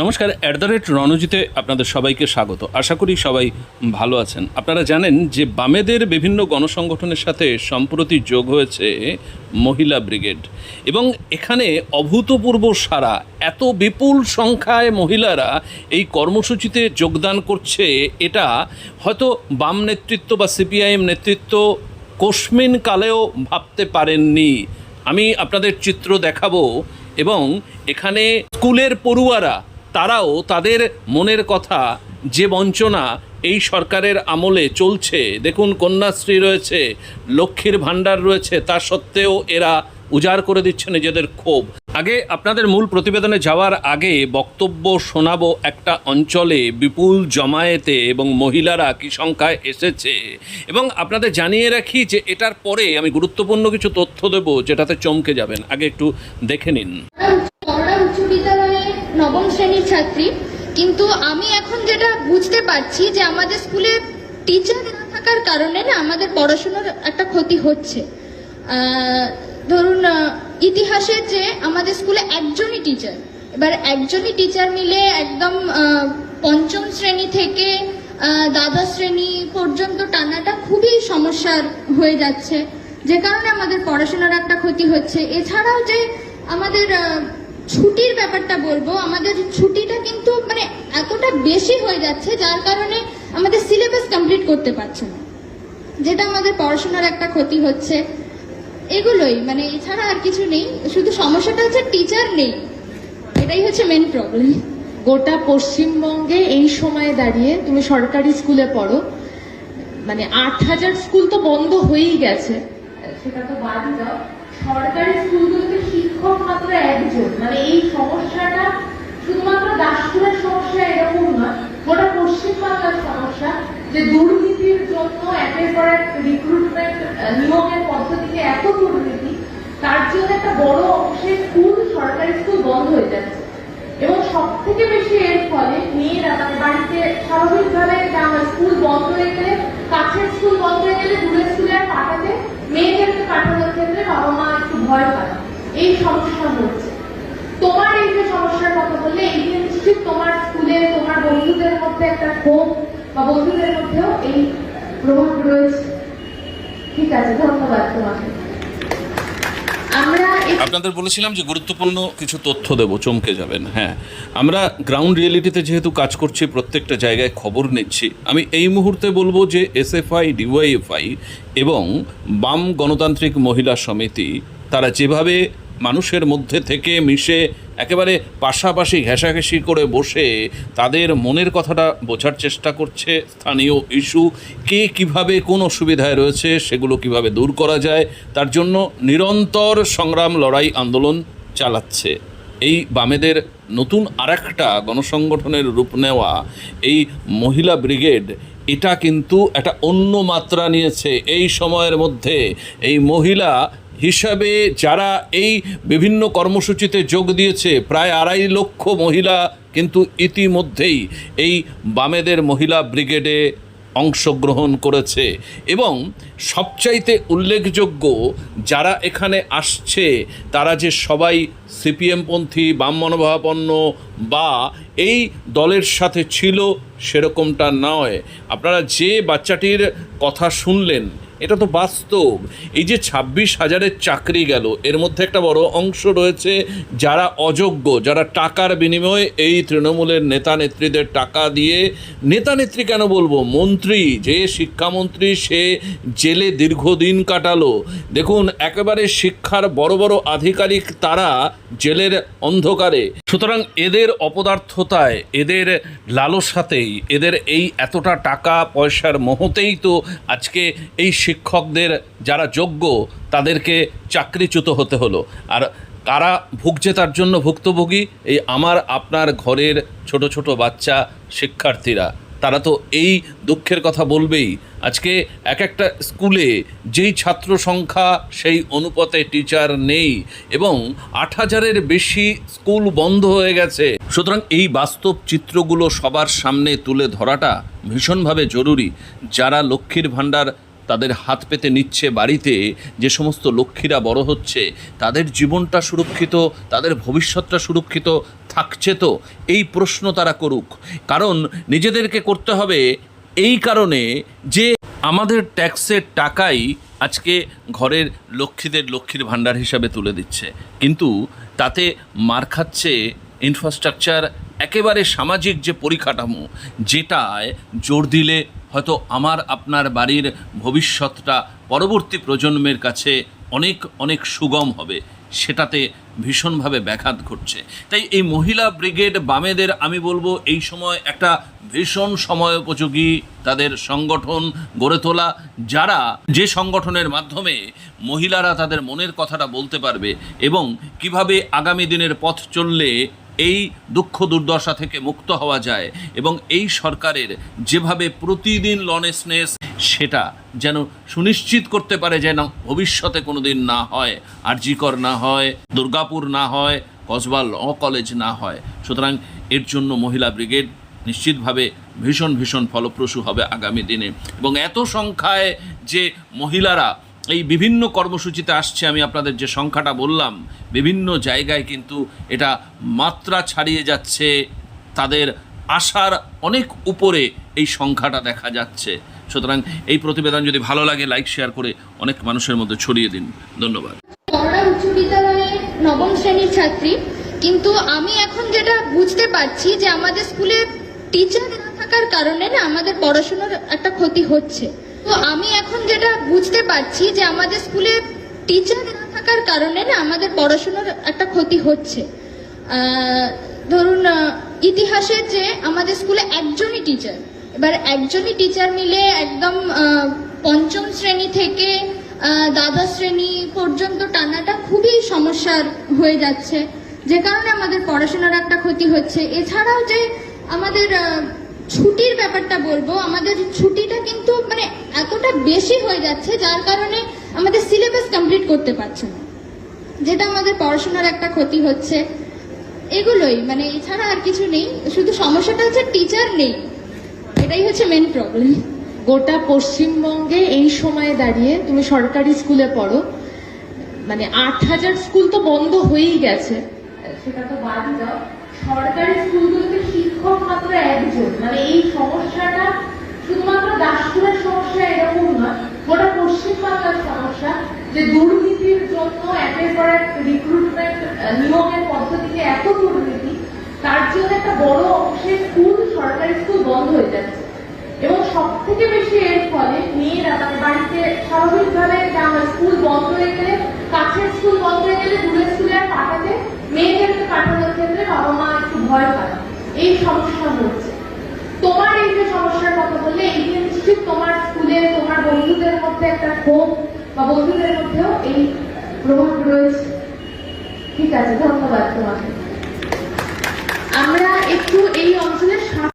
নমস্কার at the rate রণজিতে আপনাদের সবাইকে স্বাগত। আশা করি সবাই ভালো আছেন। আপনারা জানেন যে বামেদের বিভিন্ন গণসংগঠনের সাথে সম্প্রতি যোগ হয়েছে মহিলা ব্রিগেড। এবং এখানে অভূতপূর্ব সারা, এত বিপুল সংখ্যায় মহিলারা এই কর্মসূচিতে যোগদান করছে, এটা হয়তো বাম নেতৃত্ব বা সিপিআইএম নেতৃত্ব কোশ্মিন কালেও ভাবতে পারেননি। আমি আপনাদের চিত্র দেখাবো এবং এখানে স্কুলের পড়ুয়ারা তারাও তাদের মনের কথা, যে বঞ্চনা এই সরকারের আমলে চলছে। দেখুন, কন্যাশ্রী রয়েছে, লক্ষ্মীর ভাণ্ডার রয়েছে, তা সত্ত্বেও এরা উজাড় করে দিচ্ছে নিজেদের ক্ষোভ। আগে আপনাদের মূল প্রতিবেদনে যাওয়ার আগে বক্তব্য শোনাবো একটা অঞ্চলে বিপুল জমায়েতে এবং মহিলারা কি সংখ্যায় এসেছে। এবং আপনাদের জানিয়ে রাখি যে এটার পরে আমি গুরুত্বপূর্ণ কিছু তথ্য দেবো, যেটাতে চমকে যাবেন। আগে একটু দেখে নিন। নবম শ্রেণির ছাত্রী। কিন্তু আমি এখন যেটা বুঝতে পারছি যে আমাদের স্কুলে টিচার না থাকার কারণে না আমাদের পড়াশোনার একটা ক্ষতি হচ্ছে। ধরুন ইতিহাসের যে আমাদের স্কুলে একজনই টিচার এবার একজনই টিচার মিলে একদম পঞ্চম শ্রেণি থেকে দ্বাদশ শ্রেণি পর্যন্ত টানাটা খুবই সমস্যার হয়ে যাচ্ছে। যে কারণে আমাদের পড়াশোনার একটা ক্ষতি হচ্ছে। এছাড়াও যে আমাদের ছুটির ব্যাপারটা বলব। আমাদের ছুটিটা কিন্তু মানে এতটা বেশি হয়ে যাচ্ছে যার কারণে আমাদের সিলেবাস কমপ্লিট করতে পারছে না। যেটা আমাদের পড়াশোনার একটা ক্ষতি হচ্ছে। এগুলোই মানে এছাড়া আর কিছু নেই। শুধু সমস্যাটা হচ্ছে টিচার নেই। এটাই হচ্ছে মেন প্রবলেম গোটা পশ্চিমবঙ্গে এই সময়ে দাঁড়িয়ে তুমি সরকারি স্কুলে পড়ো মানে আট হাজার স্কুল তো বন্ধ হয়েই গেছে। সেটা তো বাদই দাও। সরকারি স্কুলগুলোতে শিক্ষক একজন। মানে এই সমস্যাটা শুধুমাত্র দাসপুরের সমস্যা এরকম নয়, গোটা পশ্চিমবাংলার সমস্যা যে দুর্নীতির জন্য একের পর এক রিক্রুটমেন্ট নিয়োগের পদ্ধতিতে এত দুর্নীতি, তার জন্য একটা বড় অংশের স্কুল সরকারি স্কুল বন্ধ হয়ে যাচ্ছে। এবং সব থেকে বেশি এর ফলে মেয়েরা মানে বাড়িতে স্বাভাবিকভাবে স্কুল বন্ধ হয়ে গেলে, কাছের স্কুল বন্ধ হয়ে গেলে দূরের স্কুলে আর পাঠাতে মেয়েদেরকে পাঠানোর ক্ষেত্রে বাবা মা একটু ভয় পায়। এই সমস্যা হচ্ছে। তোমার এই যে সমস্যার কথা বললে, এই যে নিশ্চিত তোমার স্কুলে, তোমার বন্ধুদের মধ্যে একটা ক্ষোভ বা বন্ধুদের মধ্যেও এই প্রভাব রয়েছে। ঠিক আছে, ধন্যবাদ তোমাকে। আপনাদের বলেছিলাম যে গুরুত্বপূর্ণ কিছু তথ্য দেব, চমকে যাবেন হ্যাঁ। আমরা গ্রাউন্ড রিয়েলিটিতে যেহেতু কাজ করছি, প্রত্যেকটা জায়গায় খবর নিচ্ছি, আমি এই মুহূর্তে বলব যে এস এফ এসএফআই ডিওয়াইএফআই এবং বাম গণতান্ত্রিক মহিলা সমিতি, তারা যেভাবে মানুষের মধ্যে থেকে মিশে একেবারে পাশাপাশি ঘেঁষাঘেঁষি করে বসে তাদের মনের কথাটা বোঝার চেষ্টা করছে স্থানীয় ইস্যু। কে কীভাবে কোন অসুবিধায় রয়েছে সেগুলো কীভাবে দূর করা যায়, তার জন্য নিরন্তর সংগ্রাম লড়াই আন্দোলন চালাচ্ছে। এই বামেদের নতুন আরেকটা গণসংগঠনের রূপ নেওয়া এই মহিলা ব্রিগেড, এটা কিন্তু একটা অন্য মাত্রা নিয়েছে। এই সময়ের মধ্যে এই মহিলা হিসাবে যারা এই বিভিন্ন কর্মসূচিতে যোগ দিয়েছে, প্রায় আড়াই লক্ষ মহিলা কিন্তু ইতিমধ্যেই এই বামেদের মহিলা ব্রিগেডে অংশগ্রহণ করেছে। এবং সবচাইতে উল্লেখযোগ্য, যারা এখানে আসছে, তারা যে সবাই সিপিএমপন্থী বাম মনোভাবাপন্ন বা এই দলের সাথে ছিল, সেরকমটা নয়। আপনারা যে বাচ্চাটির কথা শুনলেন এটা তো বাস্তব। এই যে ছাব্বিশ হাজারের চাকরি গেল, এর মধ্যে একটা বড় অংশ রয়েছে যারা অযোগ্য, যারা টাকার বিনিময়ে এই তৃণমূলের নেতা নেত্রীদের টাকা দিয়ে নেতা নেত্রী কেন বলব? মন্ত্রী, যে শিক্ষামন্ত্রী সে জেলে দীর্ঘদিন কাটালো। দেখুন, একেবারে শিক্ষার বড় বড় আধিকারিক তারা জেলের অন্ধকারে। সুতরাং এদের অপদার্থতায়, এদের লালসাতেই, এদের এই এতটা টাকা পয়সার মোহতেই তো আজকে এই শিক্ষকদের যারা যোগ্য, তাদেরকে চাকরিচ্যুত হতে হলো। আর কারা ভুগছে তার জন্য ভুক্তভোগী? এই আমার, আপনার ঘরের ছোট ছোট বাচ্চা শিক্ষার্থীরা। তারা তো এই দুঃখের কথা বলবেই। আজকে এক একটা স্কুলে যেই ছাত্র সংখ্যা, সেই অনুপাতে টিচার নেই এবং আট হাজারের বেশি স্কুল বন্ধ হয়ে গেছে। সুতরাং এই বাস্তব চিত্রগুলো সবার সামনে তুলে ধরাটা ভীষণভাবে জরুরি। যারা লক্ষ্মীর ভাণ্ডার তাদের হাত পেতে নিচ্ছে বাড়িতে, যে সমস্ত লক্ষ্মীরা বড় হচ্ছে, তাদের জীবনটা সুরক্ষিত, তাদের ভবিষ্যৎটা সুরক্ষিত থাকছে তো? এই প্রশ্ন তারা করুক। কারণ নিজেদেরকে করতে হবে এই কারণে যে আমাদের ট্যাক্সের টাকাই আজকে ঘরের লক্ষ্মীদের লক্ষ্মীর ভাণ্ডার হিসাবে তুলে দিচ্ছে। কিন্তু তাতে মার খাচ্ছে ইনফ্রাস্ট্রাকচার একেবারে সামাজিক যে পরিকাঠামো, যেটায় জোর দিলে হয়তো আমার, আপনার বাড়ির ভবিষ্যৎটা পরবর্তী প্রজন্মের কাছে অনেক অনেক সুগম হবে। সেটাতে ভীষণভাবে ব্যাঘাত ঘটছে। তাই এই মহিলা ব্রিগেড বামেদের আমি বলব, এই সময় একটা ভীষণ সময় উপযোগী তাদের সংগঠন গড়ে তোলা। যারা যে সংগঠনের মাধ্যমে মহিলারা তাদের মনের কথাটা বলতে পারবে এবং কীভাবে আগামী দিনের পথ চললে এই দুঃখ দুর্দশা থেকে মুক্ত হওয়া যায় এবং এই সরকারের যেভাবে প্রতিদিন লনেসনেস সেটা যেন সুনিশ্চিত করতে পারে যেন ভবিষ্যতে কোনো দিন না হয়, আরজিকর না হয়, দুর্গাপুর না হয় কসবা ল কলেজ না হয়। সুতরাং এর জন্য মহিলা ব্রিগেড নিশ্চিতভাবে ভীষণ ভীষণ ফলপ্রসূ হবে আগামী দিনে। এবং এত সংখ্যায় যে মহিলারা এই বিভিন্ন কর্মসূচিতে আসছে, আমি আপনাদের যে সংখ্যাটা বললাম, বিভিন্ন জায়গায় কিন্তু এটা মাত্রা ছাড়িয়ে যাচ্ছে, তাদের আশার অনেক উপরে এই সংখ্যাটা দেখা যাচ্ছে। সুতরাং এই প্রতিবেদন যদি ভালো লাগে লাইক শেয়ার করে অনেক মানুষের মধ্যে ছড়িয়ে দিন। ধন্যবাদ। নবম শ্রেণির ছাত্রী, কিন্তু আমি এখন যেটা বুঝতে পারছি যে আমাদের স্কুলে টিচার না থাকার কারণে না আমাদের পড়াশোনার একটা ক্ষতি হচ্ছে। তো আমি এখন যেটা বুঝতে পারছি যে আমাদের স্কুলে টিচার না থাকার কারণে না আমাদের পড়াশোনার একটা ক্ষতি হচ্ছে। ধরুন আহ, ইতিহাসের যে আমাদের স্কুলে একজনই টিচার এবার একজনই টিচার মিলে একদম পঞ্চম শ্রেণি থেকে দ্বাদশ শ্রেণি পর্যন্ত টানাটা খুবই সমস্যার হয়ে যাচ্ছে। যে কারণে আমাদের পড়াশোনার একটা ক্ষতি হচ্ছে। এছাড়াও যে আমাদের ছুটির ব্যাপারটা বলব আমাদের ছুটিটা কিন্তু মানে এতটা বেশি হয়ে যাচ্ছে যার কারণে আমাদের সিলেবাস কমপ্লিট করতে পারছে না। যেটা আমাদের পড়াশোনার একটা ক্ষতি হচ্ছে। এগুলোই মানে এছাড়া আর কিছু নেই শুধু সমস্যাটা হচ্ছে টিচার নেই। এটাই হচ্ছে মেন প্রবলেম গোটা পশ্চিমবঙ্গে এই সময়ে দাঁড়িয়ে তুমি সরকারি স্কুলে পড়ো মানে আট হাজার স্কুল তো বন্ধ হয়েই গেছে। সেটা তো বাদই দাও। সরকারি স্কুলগুলোতে শিক্ষক মাত্র একজন মানে এই সমস্যাটা শুধুমাত্র দাসপুরের সমস্যা এরকম নয় গোটা পশ্চিমবাংলার সমস্যা যে দুর্নীতির জন্য একের পর এক রিক্রুটমেন্ট নিয়োগের পদ্ধতিতে এত দুর্নীতি, তার জন্য একটা বড় অংশের স্কুল সরকারি স্কুল বন্ধ হয়ে যাচ্ছে। এবং সব থেকে বেশি এর ফলে মেয়েরা মানে বাড়িতে স্বাভাবিকভাবে স্কুল বন্ধ হয়ে গেলে, কাছের স্কুল বন্ধ হয়ে গেলে দূরের স্কুলে আর পাঠাতে মেয়েদেরকে পাঠানোর ক্ষেত্রে বাবা মা একটু ভয় পায়। এই সমস্যা হচ্ছে তোমার এই যে সমস্যার কথা বললে এই যে নিশ্চিত তোমার স্কুলে তোমার বন্ধুদের মধ্যে একটা ক্ষোভ বা বন্ধুদের মধ্যেও এই প্রভাব রয়েছে। ঠিক আছে, ধন্যবাদ তোমাকে। আমরা একটু এই অঞ্চলের